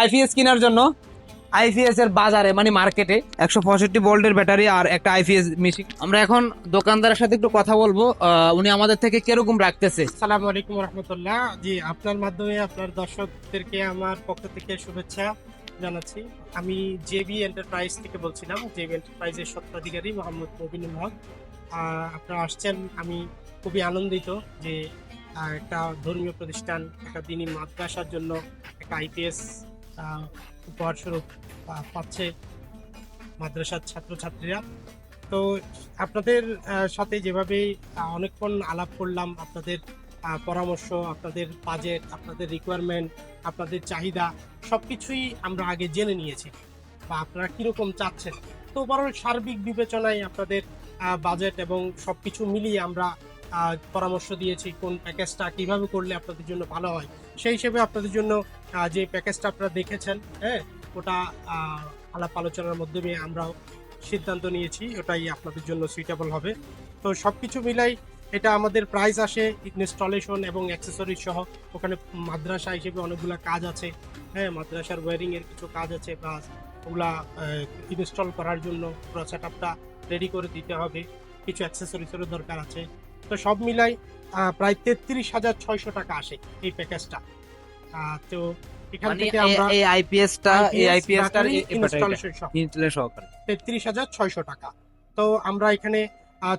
IPS কেনার জন্য IPS এর বাজারে মানে মার্কেটে একশো পঁয়ষট্টি ভোল্টের ব্যাটারি আর একটা আইপিএস মেশিন আমরা এখন দোকানদারের সাথে একটু কথা বলব। উনি আমাদের থেকে কীরকম রাখতেছে? সালাম আলাইকুম রহমতুল্লাহ। জি, আপনার মাধ্যমে আপনার দর্শকদেরকে আমার পক্ষ থেকে শুভেচ্ছা জানাচ্ছি। আমি জেবি এন্টারপ্রাইজ থেকে বলছিলাম। জেবি এন্টারপ্রাইজের স্বত্বাধিকারী মোহাম্মদ মবিনুল হক। আপনারা আসছেন, আমি খুবই আনন্দিত যে একটা ধর্মীয় প্রতিষ্ঠান, একটা দিনী মাদ্রাসার জন্য একটা আইপিএস উপহার স্বরূপ পাচ্ছে মাদ্রাসার ছাত্রছাত্রীরা। তো আপনাদের সাথে যেভাবে অনেকক্ষণ আলাপ করলাম, আপনাদের পরামর্শ, আপনাদের বাজেট আপনাদের রিকোয়ারমেন্ট আপনাদের চাহিদা সব কিছুই আমরা আগে জেনে নিয়েছি। বা আপনারা কীরকম চাচ্ছেন? তো বরং সার্বিক বিবেচনায় আপনাদের বাজেট এবং সব কিছু মিলিয়ে আমরা পরামর্শ দিয়েছি, কোন প্যাকেজটা কীভাবে করলে আপনাদের জন্য ভালো হয়। সেই হিসেবে আপনাদের জন্য যে প্যাকেজটা আপনারা দেখেছেন হ্যাঁ ওটা আলাপ আলোচনার মাধ্যমে আমরাও সিদ্ধান্ত নিয়েছি, ওটাই আপনাদের জন্য সুইটেবল হবে। তো সব কিছু মিলাই এটা আমাদের প্রাইস আসে ইনস্টলেশন এবং অ্যাক্সেসরিজ সহ। ওখানে মাদ্রাসা হিসেবে অনেকগুলো কাজ আছে হ্যাঁ মাদ্রাসার ওয়ারিং এর কিছু কাজ আছে বা ওগুলা ইনস্টল করার জন্য পুরো সেট আপটা রেডি করে দিতে হবে। কিছু অ্যাক্সেসরিজেরও দরকার আছে। তো সব মিলাই প্রায় তেত্রিশ হাজার ছয়শো টাকা আসে এই প্যাকেজটা তো এখান মানে থেকে আমরা এই আইপিএসটা এই আইপিএস টার ইনস্টলেশন সহকারে তেত্রিশ হাজার ছয়শো টাকা। তো আমরা এখানে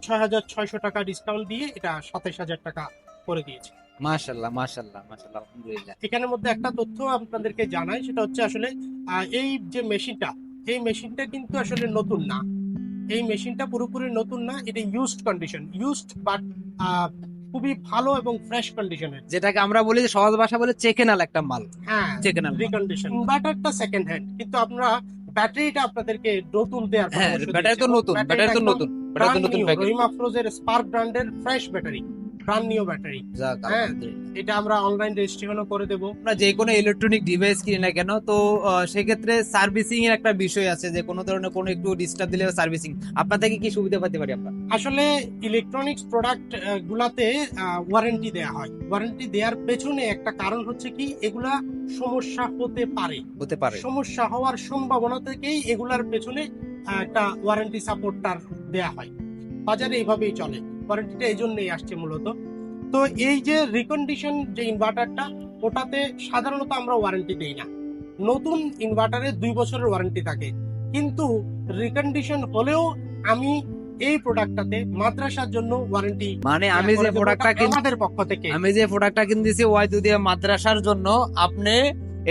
ছয় হাজার ছয়শো টাকা ডিসকাউন্ট দিয়ে এটা সাতাইশ হাজার টাকা করে দিয়েছি। মাশাল্লাহ মাশাল্লাহ মাশাল্লাহ আলহামদুলিল্লাহ। এখানের মধ্যে একটা তথ্য আপনাদেরকে জানাই সেটা হচ্ছে আসলে এই যে মেশিনটা এই মেশিনটা কিন্তু আসলে নতুন না। এই মেশিনটা পুরোপুরি নতুন না এটা ইউজড কন্ডিশন ইউজড বাট খুবই ভালো এবং ফ্রেশ কন্ডিশনের যেটাকে আমরা বলি যে সহজ ভাষা বলে চেকেনাল একটা মাল। হ্যাঁ চেকেনাল রিকন্ডিশন সেকেন্ড হ্যান্ড কিন্তু আমরা ব্যাটারিটা আপনাদেরকে নতুন দেওয়ার হ্যাঁ ব্যাটারি তো নতুন ব্যাটারি তো নতুন ব্যাটারি তো নতুন রহিম আফরোজের স্পার্ক ব্র্যান্ডের fresh battery brand new battery. হ্যাঁ। এটা আমরা অনলাইন রেজিস্ট্রেশনও করে দেব। আমরা যে কোনো ইলেকট্রনিক ডিভাইস কিনি না কেন তো সেক্ষেত্রে সার্ভিসিং এর একটা বিষয় আছে যে কোনো ধরনের কোনো একটু ডিস্টার্ব দিলে সার্ভিসিং আপনার থেকে কি সুবিধা পেতে পারি আমরা? আসলে ইলেকট্রনিক্স প্রোডাক্ট গুলাতে ওয়ারেন্টি দেয়া হয়। ওয়ারেন্টি দেওয়ার পেছনে একটা কারণ হচ্ছে কি এগুলা সমস্যা হতে পারে। হতে পারে। সমস্যা হওয়ার সম্ভাবনা থেকেই এগুলার পেছনে একটা ওয়ারেন্টি সাপোর্টটার দেয়া হয়। বাজারে এইভাবেই চলে। ওয়ারেন্টিটা এই জন্যই আসছে মূলত। তো এই যে রিকন্ডিশন যে ইনভার্টারটা ওটাতে সাধারণত আমরা ওয়ারেন্টি দেই না। নতুন ইনভার্টারে দুই বছরের ওয়ারেন্টি থাকে। কিন্তু রিকন্ডিশন হলেও আমি এই প্রোডাক্টটাতে মাদ্রাসার জন্য ওয়ারেন্টি মানে আমি যে প্রোডাক্টটা আমাদের পক্ষ থেকে। আমি যে প্রোডাক্টটা কিনতেছি ওয়াইদু দিয়ে মাদ্রাসার জন্য আপনি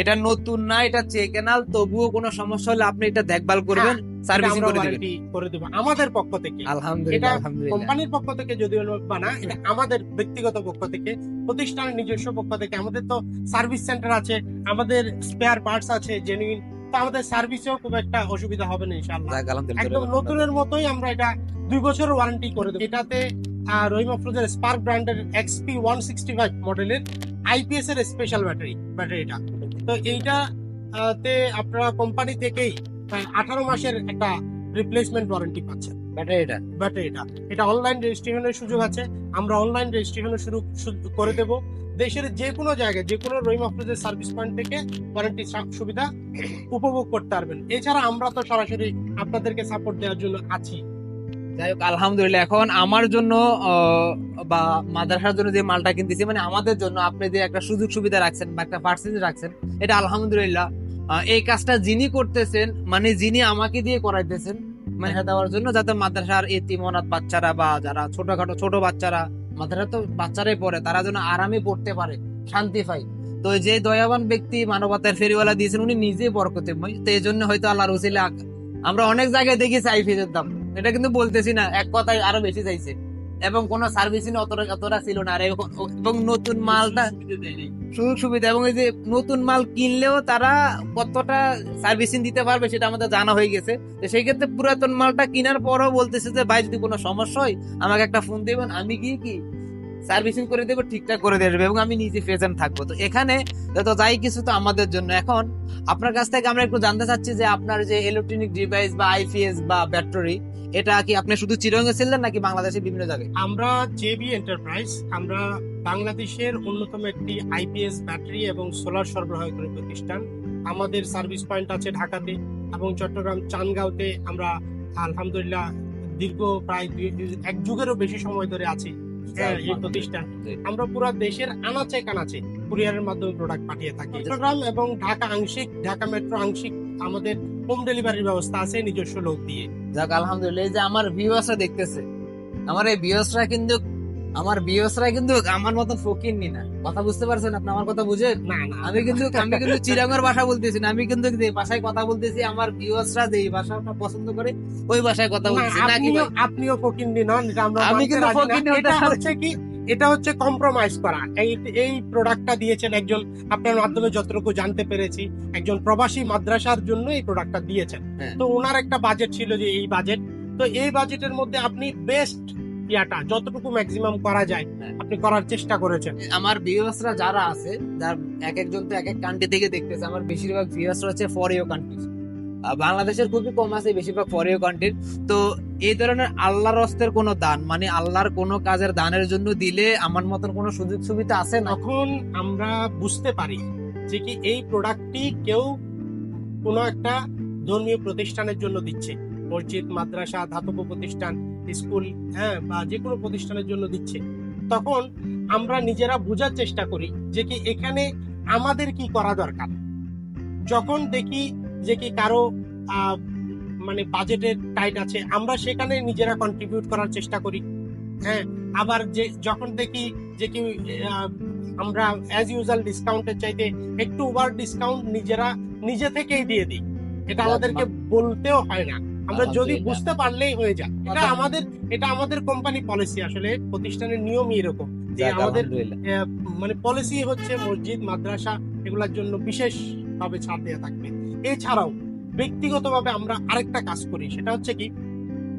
এটা নতুন না এটা চেকেনাল তবুও কোনো সমস্যা হলে আপনি এটা দেখভাল করবেন সার্ভিসিং করে দিবেন। করে দেবো। আমাদের পক্ষ থেকে আলহামদুলিল্লাহ আলহামদুলিল্লাহ। কোম্পানির পক্ষ থেকে যদিও বা না এটা আমাদের ব্যক্তিগত পক্ষ থেকে প্রতিষ্ঠানের নিজস্ব পক্ষ থেকে আমাদের তো সার্ভিস সেন্টার আছে আমাদের স্পেয়ার পার্টস আছে জেনুইন তো আমাদের সার্ভিসেও খুব একটা অসুবিধা হবে না ইনশাআল্লাহ। একদম নতুনের মতোই আমরা এটা দুই বছরের ওয়ারেন্টি করে দেবো। এটাতে রহিম আফরোজের স্পার্ক ব্র্যান্ডের এক্সপি ওয়ান সিক্সটি ফাইভ মডেলের আইপিএস এর স্পেশাল ব্যাটারি ব্যাটারিটা তো এইটা তে আপনারা কোম্পানি থেকেই আঠারো মাসের একটা রিপ্লেসমেন্ট ওয়ারেন্টি পাচ্ছেন। ব্যাটারিটা ব্যাটারিটা এটা অনলাইন রেজিস্ট্রেশনের সুযোগ আছে। আমরা অনলাইন রেজিস্ট্রেশনের শুরু করে দেব। দেশের যে কোনো জায়গায় যে কোনো রহিম আফরোজের সার্ভিস পয়েন্ট থেকে ওয়ারেন্টি সুবিধা উপভোগ করতে পারবেন। এছাড়া আমরা তো সরাসরি আপনাদেরকে সাপোর্ট দেওয়ার জন্য আছি। যাই হোক আলহামদুলিল্লাহ। এখন আমার জন্য বা মাদ্রাসার জন্য যে মালটা কিনতেছি মানে আমাদের জন্য আপনি যে একটা সুযোগ সুবিধা রাখছেন বা একটা পার্সেন্টেজ রাখছেন এটা আলহামদুলিল্লাহ। এই কাজটা যিনি করতেছেন মানে যিনি আমাকে দিয়ে করাইতেছেন মানে দেওয়ার জন্য যাতে মাদ্রাসার বাচ্চারা বা যারা ছোটখাটো ছোট বাচ্চারা মাদ্রাসা তো বাচ্চারাই পড়ে তারা যেন আরামে পড়তে পারে শান্তি পায়। তো যে দয়াবান ব্যক্তি মানবতার ফেরিওয়ালা দিয়েছেন উনি নিজে বরকতেময় তো এই জন্য হয়তো আল্লাহ রসিলে আমরা অনেক জায়গায় দেখেছি আইফিজের দাম। এটা কিন্তু বলতেছি না, এক কথায় আরও বেশি চাইছে। এবং কোন সার্ভিসিং অতটা অতটা ছিল না। আর এবং নতুন মালটা সুযোগ সুবিধা এবং এই যে নতুন মাল কিনলেও তারা কতটা সার্ভিসিং দিতে পারবে সেটা আমাদের জানা হয়ে গেছে। তো সেই ক্ষেত্রে পুরাতন মালটা কেনার পরও বলতেছে যে, ভাই, যদি কোনো সমস্যা হয়, আমাকে একটা ফোন দেবেন, আমি গিয়ে কি সার্ভিসিং করে দেবো, ঠিকঠাক করে আসবে এবং আমি নিজে প্রেজেন্ট থাকব। তো এখানে তো যাই কিছু তো আমাদের জন্য। এখন আপনার কাছ থেকে আমরা একটু জানতে চাচ্ছি যে আপনার যে ইলেকট্রনিক ডিভাইস বা আইপিএস বা ব্যাটারি এটা কি আপনি শুধু চিরঙ্গে ছিলেন নাকি বাংলাদেশের বিভিন্ন জায়গায়? আমরা জেবি এন্টারপ্রাইজ আমরা বাংলাদেশের অন্যতম একটি আইপিএস ব্যাটারি এবং সোলার সরবরাহকারী প্রতিষ্ঠান। আমাদের সার্ভিস পয়েন্ট আছে ঢাকাতে এবং চট্টগ্রাম চানগাঁওতে আমরা আলহামদুলিল্লাহ দীর্ঘ প্রায় এক যুগেরও বেশি সময় ধরে আছি হ্যাঁ, এই প্রতিষ্ঠান। আমরা পুরো দেশের আনাচে কানাচে কুরিয়ারের মাধ্যমে প্রোডাক্ট পাঠিয়ে থাকি। চট্টগ্রাম এবং ঢাকা আংশিক ঢাকা মেট্রো আংশিক আমাদের হোম ডেলিভারির ব্যবস্থা আছে নিজস্ব লোক দিয়ে। যাক আলহামদুলিল্লাহ যে আমার ভিউয়ার্সরা দেখতেছে আমার এই ভিউয়ার্সরা কিন্তু আমার ভিউয়ার্সরা কিন্তু আমার মতন ফকির নি না। কথা বুঝতে পারছেন আপনি আমার কথা বুঝেন? না না। আমি কিন্তু আমি কিন্তু চিরাঙ্গের ভাষা বলতেছি না আমি কিন্তু যে ভাষায় কথা বলতেছি আমার ভিউয়ার্সরা যে ভাষাটা পছন্দ করে ওই ভাষায় কথা না, বলতেছি নাকি আপনিও নন এটা আমরা আমি কিন্তু না। এটা হচ্ছে কি এটা হচ্ছে কম্প্রোমাইজ করা। এই এই প্রোডাক্টটা দিয়েছেন একজন আপনার মাধ্যমে যতটুকু জানতে পেরেছি একজন প্রবাসী মাদ্রাসার জন্য এই প্রোডাক্টটা দিয়েছেন। হ্যাঁ। তো ওনার একটা বাজেট ছিল যে এই বাজেট তো এই বাজেটের মধ্যে আপনি বেস্ট ইয়াটা যতটুকু ম্যাক্সিমাম করা যায় হ্যাঁ। আপনি করার চেষ্টা করেছেন। আমার ভিউয়ার্সরা যারা আছে যার এক একজন তো এক এক কান্ট্রি থেকে দেখতেছে আমার বেশিরভাগ ভিউয়ার্সরা হচ্ছে ফরেও কান্ট্রি বাংলাদেশের খুবই কম আছে, বেশিরভাগ ফরেও কান্ট্রির তো এই ধরনের আল্লাহর হস্তের কোনো দান মানে আল্লাহর কোনো কাজের দানের জন্য দিলে আমার মতন কোনো সুযোগ সুবিধা আছে না? তখন আমরা বুঝতে পারি যে কি এই প্রোডাক্টটি কেউ কোনো একটা ধর্মীয় প্রতিষ্ঠানের জন্য দিচ্ছে। মসজিদ, মাদ্রাসা, ধাতব প্রতিষ্ঠান, স্কুল হ্যাঁ বা যে কোনো প্রতিষ্ঠানের জন্য দিচ্ছে। তখন আমরা নিজেরা বোঝার চেষ্টা করি যে কি এখানে আমাদের কি করা দরকার। যখন দেখি যে কি কারও মানে বাজেটের টাইট আছে আমরা সেখানে নিজেরা কন্ট্রিবিউট করার চেষ্টা করি। হ্যাঁ আবার যে যখন দেখি যে কি আমরা অ্যাজ ইউজুয়াল ডিসকাউন্টের চাইতে একটু ওভার ডিসকাউন্ট নিজেরা নিজে থেকেই দিয়ে দিই। এটা আমাদেরকে বলতেও হয় না। আমরা যদি বুঝতে পারলেই হয়ে যায়। এটা আমাদের এটা আমাদের কোম্পানি পলিসি আসলে প্রতিষ্ঠানের নিয়মই এরকম। যে আমাদের মানে পলিসি হচ্ছে মসজিদ মাদ্রাসা এগুলোর জন্য বিশেষ ভাবে ছাড় দেওয়া থাকবে। এছাড়াও ব্যক্তিগতভাবে আমরা আরেকটা কাজ করি, সেটা হচ্ছে কি,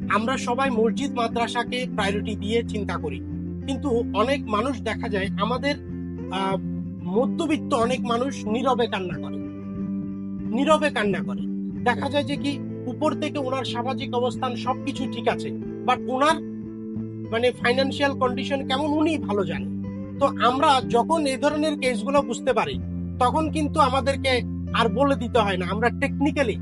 আমরা সবাই মসজিদ, মাদ্রাসাকে প্রায়োরিটি দিয়ে চিন্তা করি। কিন্তু অনেক মানুষ দেখা যায়, আমাদের মধ্যবিত্ত অনেক মানুষ নীরবে কান্না করে। নীরবে কান্না করে। দেখা যায় যে কি, উপর থেকে ওনার সামাজিক অবস্থান সবকিছু ঠিক আছে বাট ওনার মানে ফাইন্যান্সিয়াল কন্ডিশন কেমন উনি ভালো জানেন। তো আমরা যখন এই ধরনের কেসগুলো বুঝতে পারি, তখন কিন্তু আমাদেরকে আর বলে দিতে হয় না। আমরা টেকনিক্যালি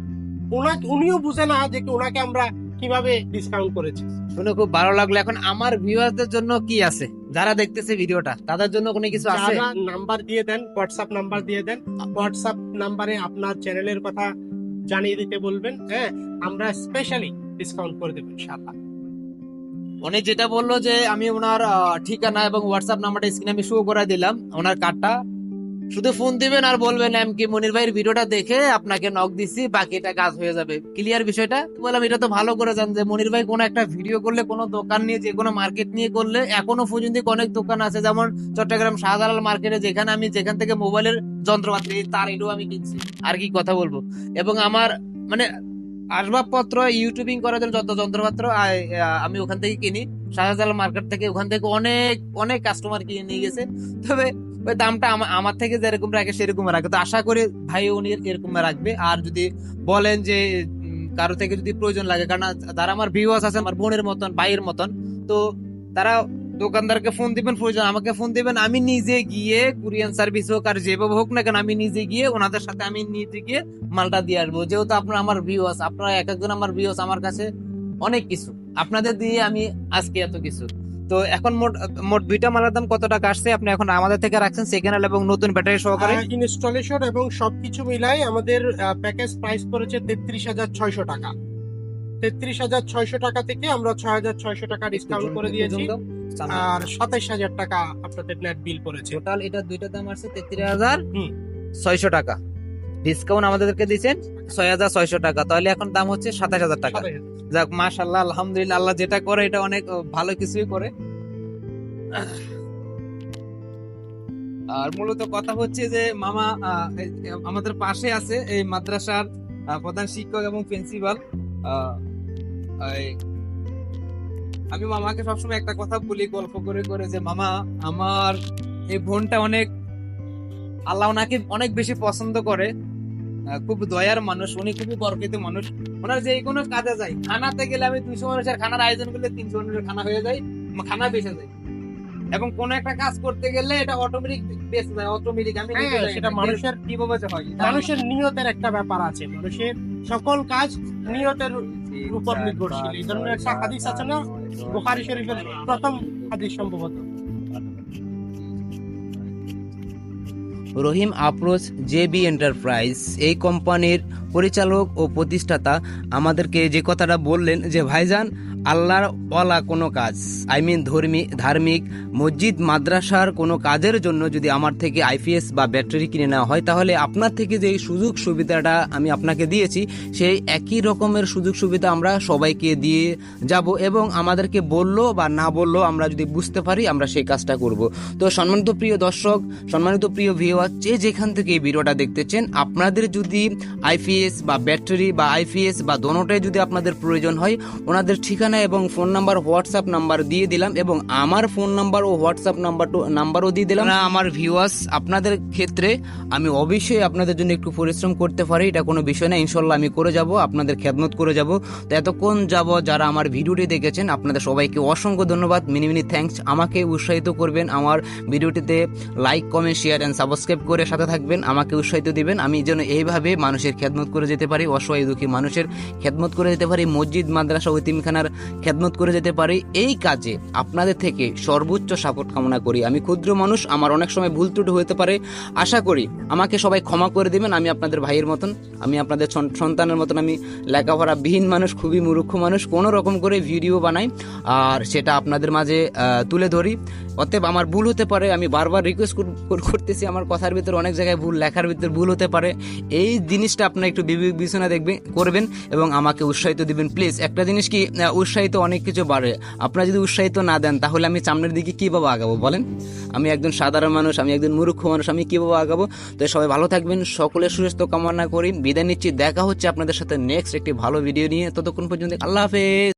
ওনাকে উনিও বুঝে না যে ওনাকে আমরা কীভাবে ডিসকাউন্ট করেছি। শুনে খুব ভালো লাগল। এখন আমার ভিউয়ারদের জন্য কি আছে? যারা দেখতেছে ভিডিওটা তাদের জন্য কোনো কিছু আছে? নাম্বার দিয়ে দেন হোয়াটসঅ্যাপ নাম্বার দিয়ে দেন হোয়াটসঅ্যাপ নাম্বারে আপনার চ্যানেলের কথা জানিয়ে দিতে বলবেন হ্যাঁ? আমরা স্পেশালি ডিসকাউন্ট করে দেবো ইনশাআল্লাহ। উনি যেটা বলল যে আমি ওনার ঠিকানা এবং হোয়াটসঅ্যাপ নাম্বারটা স্ক্রিনে আমি শো করে দিলাম। ওনার কার্ডটা শুধু ফোন দিবেন আর বলবেন, এম কি মনির ভাইয়ের ভিডিওটা দেখে আপনাকে নক দিছি, বাকিটা কাজ হয়ে যাবে। ক্লিয়ার বিষয়টা? বললাম, এটা তো ভালো করে জান যে মনির ভাই কোনো একটা ভিডিও করলে, কোনো দোকান নিয়ে, যে কোনো মার্কেট নিয়ে করলে, এখনও পর্যন্ত অনেক দোকান আছে, যেমন চট্টগ্রাম শাহজালাল মার্কেটে যেখানে আমি যেখান থেকে মোবাইলের যন্ত্রপাতি তার এটাও আমি কিনছি। আর কি কথা বলব? এবং আমার মানে আসবাবপত্র ইউটিউবিং করার জন্য যত যন্ত্রপাত্র আমি ওখান থেকে কিনি। শাহজালাল মার্কেট থেকে ওখান থেকে অনেক অনেক কাস্টমার কিনে নিয়ে গেছে। তবে দামটা আমার থেকে যেরকম রাখে সেরকম রাখে। তো আশা করি ভাই উনি এরকম রাখবে। আর যদি বলেন যে কারও থেকে যদি প্রয়োজন লাগে, কারণ যারা আমার ভিউয়ার্স আছে, আমার বোনের মতন, ভাইয়ের মতন, তো তারা দোকানদারকে ফোন দিবেন, প্রয়োজন আমাকে ফোন দিবেন। আমি নিজে গিয়ে কুরিয়ান সার্ভিস হোক আর যেভাবে হোক না কেন, আমি নিজে গিয়ে ওনাদের সাথে আমি নিজে গিয়ে মালটা দিয়ে আসব। যেহেতু আপনার আমার ভিউয়ার্স আপনারা এক একজন আমার ভিউয়ার্স আমার কাছে অনেক কিছু। আপনাদের দিয়ে আমি আজকে এত কিছু। তো এখন মোট মোট দুইটা মালার দাম কত টাকা আসছে? আপনি এখন আমাদের থেকে রাখছেন সেকেন্ড হ্যান্ড এবং নতুন ব্যাটারি সহকারে। ইনস্টলেশন এবং সবকিছু মিলাই আমাদের প্যাকেজ প্রাইস পড়েছে তেত্রিশ হাজার ছয়শো টাকা। তেত্রিশ হাজার ছয়শো টাকা থেকে আমরা ছয় হাজার ছয়শো টাকা ডিসকাউন্ট করে দিয়েছি। আর সাতাইশ হাজার টাকা আপনাদের নেট বিল পড়েছে। টোটাল এটা দুইটা দাম আসছে তেত্রিশ হাজার। ছয়শো টাকা। ডিসকাউন্ট আমাদেরকে দিচ্ছেন ছয় হাজার ছয়শো টাকা। তাহলে এখন দাম হচ্ছে সাতাশ হাজার টাকা। যাক মাশাল্লাহ আলহামদুলিল্লাহ আল্লাহ যেটা করে এটা অনেক ভালো কিছুই করে। আর মূলত কথা হচ্ছে যে মামা আমাদের পাশে আছে এই মাদ্রাসার প্রধান শিক্ষক এবং প্রিন্সিপাল আমি মামাকে সবসময় একটা কথা বলি গল্প করে করে যে মামা আমার এই বোনটা অনেক আল্লাহ ওনাকে অনেক বেশি পছন্দ করে। খুব দয়ার মানুষ উনি খুবই বরকৃত মানুষ। ওনার যে কোনো কাজে যাই খানাতে গেলে আমি দুইশো মানুষের খানার আয়োজন করলে তিনশো মানুষের খানা হয়ে যায় খানা বেঁচে যায়। এবং কোন একটা কাজ করতে গেলে এটা অটোমেটিক বেস যায় অটোমেটিক আমি হ্যাঁ, সেটা মানুষের কীভাবে হয়। মানুষের নিয়তের একটা ব্যাপার আছে মানুষের সকল কাজ নিয়তের উপর নির্ভরশীল এই ধরনের একটা হাদিস আছে না? বুখারী শরীফের প্রথম হাদিস সম্ভবত। রহিম আপ্রোচ জেবি এন্টারপ্রাইজ এই কোম্পানির পরিচালক ও প্রতিষ্ঠাতা আমাদেরকে যে কথাটা বললেন যে, ভাইজান, আল্লাহর ওয়ালা কোনো কাজ আই মিন ধর্মী, ধার্মিক মসজিদ, মাদ্রাসার কোনো কাজের জন্য যদি আমার থেকে আইপিএস বা ব্যাটারি কিনে নেওয়া হয়, তাহলে আপনার থেকে যে সুযোগ সুবিধাটা আমি আপনাকে দিয়েছি, সেই একই রকমের সুযোগ সুবিধা আমরা সবাইকে দিয়ে যাব এবং আমাদেরকে বলল বা না বলল আমরা যদি বুঝতে পারি, আমরা সেই কাজটা করব। তো সম্মানিত প্রিয় দর্শক, সম্মানিত প্রিয় ভিউয়ার যে যেখান থেকে এই ভিডিওটা দেখতেছেন, আপনাদের যদি আইপিএস বা ব্যাটারি বা আইপিএস বা দোনোটাই যদি আপনাদের প্রয়োজন হয়, ওনাদের ঠিকানা এবং ফোন নাম্বার, হোয়াটসঅ্যাপ নাম্বার দিয়ে দিলাম এবং আমার ফোন নাম্বার ও হোয়াটসঅ্যাপ নাম্বার নাম্বারও দিয়ে দিলাম। আমার ভিউয়ার্স আপনাদের ক্ষেত্রে আমি অবশ্যই আপনাদের জন্য একটু পরিশ্রম করতে পারি, এটা কোনো বিষয় না। ইনশাল্লাহ আমি করে যাব, আপনাদের খেদমত করে যাব। তো এতক্ষণ যাব যারা আমার ভিডিওটি দেখেছেন, আপনাদের সবাইকে অসংখ্য ধন্যবাদ। মিনি মিনি থ্যাঙ্কস আমাকে উৎসাহিত করবেন আমার ভিডিওটিতে। Like comment share and subscribe করে সাথে থাকবেন। আমাকে উৎসাহিত দিবেন। আমি যেন এইভাবে মানুষের খেদমত করে যেতে পারি, অসহায় দুঃখী মানুষের খেদমত করে যেতে পারি, মসজিদ, মাদ্রাসা ও ইতিমখানার খেদমত করে যেতে পারি, এই কাজে আপনাদের থেকে সর্বোচ্চ সাপোর্ট কামনা করি। আমি ক্ষুদ্র মানুষ, আমার অনেক সময় ভুল ত্রুটি হতে পারে, আশা করি আমাকে সবাই ক্ষমা করে দিবেন, আমি আপনাদের ভাইয়ের মতন, আমি আপনাদের সন- সন্তানের মতন, আমি লেখাপড়া বিহীন মানুষ, খুবই মূর্খ মানুষ, কোনো রকম করে ভিডিও বানাই, আর সেটা আপনাদের মাঝে তুলে ধরি। অতএব আমার ভুল হতে পারে, আমি বারবার রিকোয়েস্ট করতেছি, আমার কথার ভিতরে অনেক জায়গায় ভুল, লেখার ভিতরে ভুল হতে পারে। এই জিনিসটা আপনার একটু বিবেচনা দেখবেন, করবেন এবং আমাকে উৎসাহিত দিবেন। প্লিজ একটা জিনিস কি উৎসাহিত অনেক কিছু বাড়ে। আপনারা যদি উৎসাহিত না দেন, তাহলে আমি সামনের দিকে কীভাবে আগাবো বলেন? আমি একজন সাধারণ মানুষ, আমি একজন মূর্খ মানুষ, আমি কীভাবে আগাবো? তো সবাই ভালো থাকবেন সকলের সুস্বাস্থ্য কামনা করি। বিদায় নিচ্ছি, দেখা হচ্ছে আপনাদের সাথে নেক্সট একটি ভালো ভিডিও নিয়ে। ততক্ষণ পর্যন্ত আল্লাহ হাফেজ।